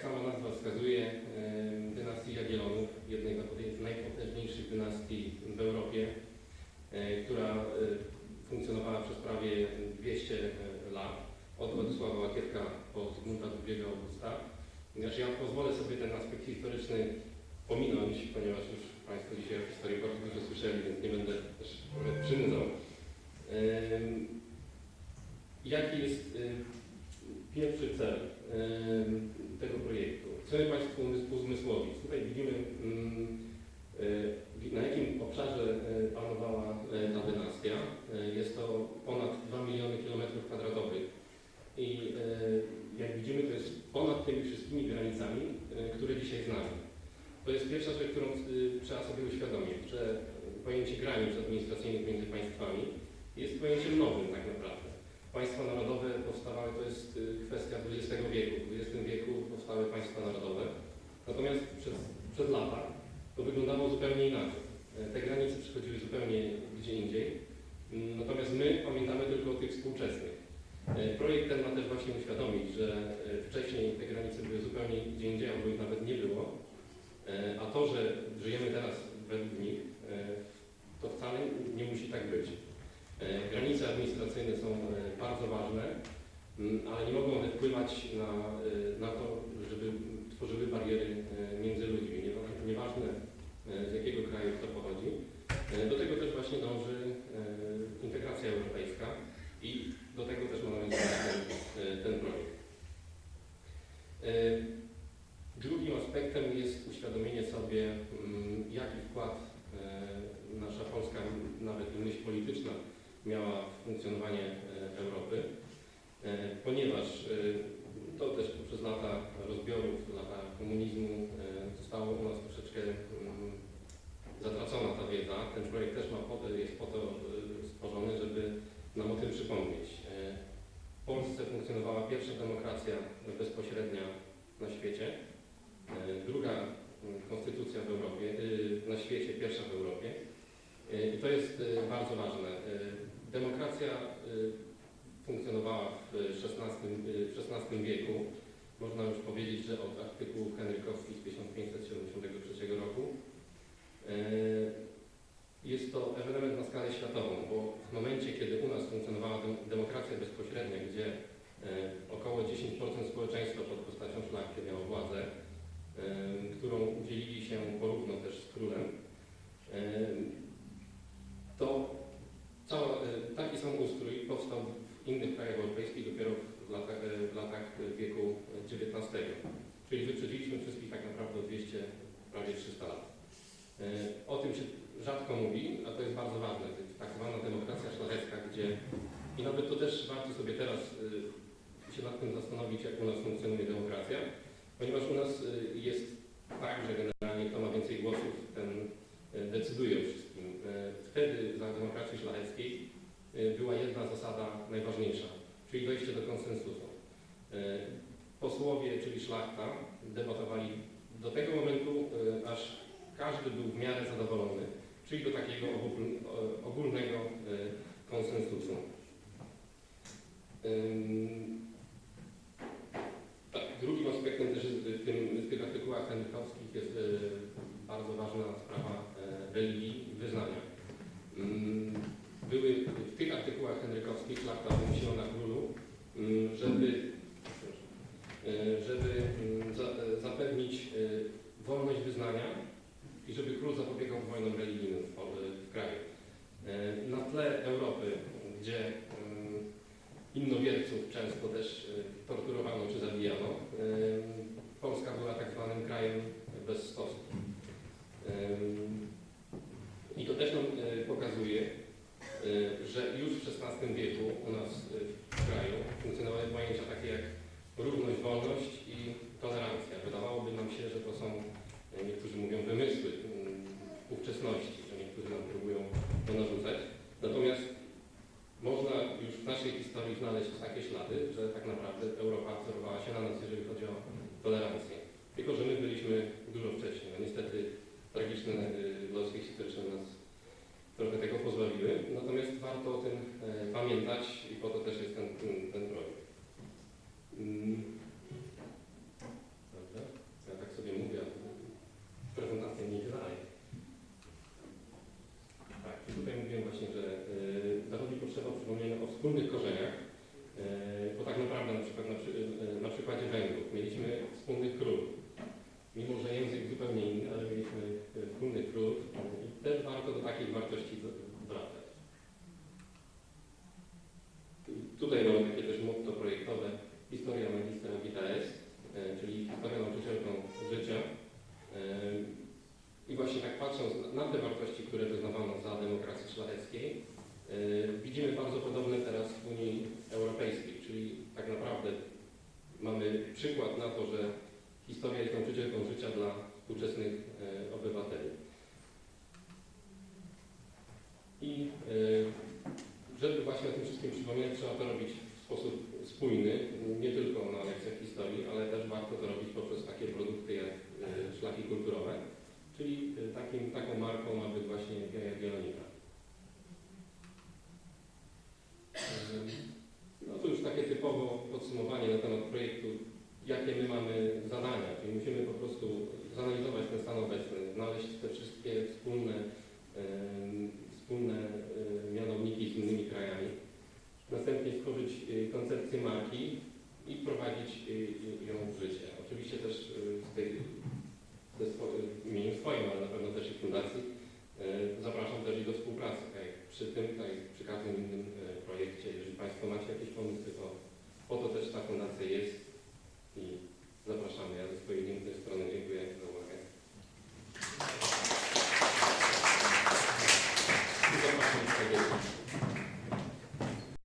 jak sama nazwa wskazuje, dynastii Jagiellonów, jednej z najpotężniejszych dynastii w Europie, e, która e, funkcjonowała przez prawie 200 e, lat, od Władysława Łakietka po Zygmunta II Augusta. Ponieważ ja pozwolę sobie ten aspekt historyczny pominąć, ponieważ już Państwo dzisiaj o historii bardzo dużo słyszeli, więc nie będę też przynudzał. Jaki jest pierwszy cel tego projektu? Chcemy Państwu uzmysłowić. Tutaj widzimy, mm, e, na jakim obszarze e, panowała e, ta dynastia. Jest to ponad 2 miliony kilometrów kwadratowych i jak widzimy, to jest ponad tymi wszystkimi granicami, które dzisiaj znamy. To jest pierwsza rzecz, którą y, trzeba sobie uświadomić, że pojęcie granic administracyjnych między państwami jest pojęciem nowym tak naprawdę. Państwa narodowe powstawały, to jest y, kwestia XX wieku. Powstały państwa narodowe. Natomiast przez, przez lata to wyglądało zupełnie inaczej. E, Te granice przychodziły zupełnie gdzie indziej. Mm, Natomiast my pamiętamy tylko o tych współczesnych. E, Projekt ten ma też właśnie uświadomić, że e, wcześniej te granice były zupełnie gdzie indziej, albo ich nawet nie było. A to, że żyjemy teraz według nich, to wcale nie musi tak być. Granice administracyjne są bardzo ważne, ale nie mogą one wpływać na, e, na to, żeby tworzyły bariery e, między ludźmi. Niewa- Nieważne e, z jakiego kraju kto pochodzi. Do tego też właśnie dąży integracja europejska i do tego też ma nawiązać ten, ten projekt. Drugim aspektem jest uświadomienie sobie, mm, jaki wkład nasza polska, nawet myśl polityczna miała w funkcjonowanie Europy, ponieważ e, to też poprzez lata rozbiorów, lata komunizmu e, zostało u nas troszeczkę mm, zatracona ta wiedza. Ten projekt też ma jest po to e, stworzony, żeby nam o tym przypomnieć. E, W Polsce funkcjonowała pierwsza demokracja bezpośrednia na świecie. E, Druga mm, konstytucja w Europie, y, na świecie, pierwsza w Europie. E, I to jest e, bardzo ważne. E, Demokracja e, funkcjonowała w XVI, w XVI wieku. Można już powiedzieć, że od artykułów henrykowskich z 1573 roku. E, Jest to ewenement na skalę światową, bo w momencie, kiedy u nas funkcjonowała dem- demokracja bezpośrednia, gdzie e, około 10% społeczeństwa pod postacią szlachty miało władzę, e, którą dzielili się porówno też z królem, e, to cała, e, taki sam ustrój powstał w innych krajach europejskich dopiero w latach, e, w latach wieku XIX. Czyli wyprzedziliśmy wszystkich tak naprawdę o 200, prawie 300 lat. E, O tym się rzadko mówi, a to jest bardzo ważne. To jest tak zwana demokracja szlachecka, gdzie i nawet to też warto sobie teraz e, się nad tym zastanowić, jak u nas funkcjonuje demokracja, ponieważ u nas e, jest tak, że generalnie kto ma więcej głosów, ten e, decyduje o wszystkim. E, Wtedy za demokracji szlacheckiej e, była jedna zasada najważniejsza, czyli dojście do konsensusu. E, Posłowie, czyli szlachta, debatowali do tego momentu, e, aż każdy był w miarę zadowolony, czyli do takiego ogól- ogólnego e, konsensusu. Tak, drugim aspektem też w, tym, w tych artykułach henrykowskich jest e, bardzo ważna sprawa e, religii wyznania. Były w tych artykułach henrykowskich szlachta wymusiła na królu, żeby, żeby e, zapewnić e, wolność wyznania i żeby król zapobiegał wojnom religijnym w, kraju. E, Na tle Europy, gdzie innowierców często też e, torturowano czy zabijano, ym, Polska była tak zwanym krajem bez stosu. Ym, I to też nam pokazuje, że już w XVI wieku u nas w kraju funkcjonowały pojęcia takie jak równość, wolność i tolerancja. Wydawałoby nam się, że to są, e, niektórzy mówią, wymysły mm, ówczesności, że niektórzy nam próbują to narzucać. Natomiast można już w naszej historii znaleźć takie ślady, że tak naprawdę Europa wzorowała się na nas, jeżeli chodzi o tolerancję. Tylko, że my byliśmy dużo wcześniej. No niestety tragiczne losy historyczne nas trochę tego pozbawiły. Natomiast warto o tym e, pamiętać i po to też jest ten, ten, ten projekt. Mm. Dobrze. Ja tak sobie mówię, prezentacja nie dalej. Tak, tutaj mówiłem właśnie wspólnych korzeniach, e, bo tak naprawdę na przykład na, przy, e, na przykładzie Węgrów mieliśmy wspólnych królów. Mimo, że język zupełnie inny, ale mieliśmy e, wspólnych królów i też warto do takich wartości z- wracać. I Tutaj mamy takie też motto projektowe Historia Magistra Vita Est, e, czyli historia nauczycielką życia. E, I właśnie tak patrząc na te wartości, które wyznawano za e, widzimy bardzo podobne teraz w Unii Europejskiej, czyli tak naprawdę mamy przykład na to, że historia jest nauczycielką życia dla współczesnych e, obywateli. I e, żeby właśnie o tym wszystkim przypominać, trzeba to robić w sposób spójny, nie tylko na lekcjach historii, ale też warto to robić poprzez takie produkty jak szlaki kulturowe, czyli takim, taką marką ma być właśnie Jaja Wielonika. Em, No to już takie typowo podsumowanie na temat projektu, jakie my mamy zadania, czyli musimy po prostu zanalizować ten stan obecny, znaleźć te wszystkie wspólne, em, wspólne e, mianowniki z innymi krajami, następnie stworzyć e, koncepcję marki i wprowadzić e, ją w życie. Oczywiście też e, z tej, w imieniu swoim, ale na pewno też i fundacji e, zapraszam też i do współpracy, tak przy tym,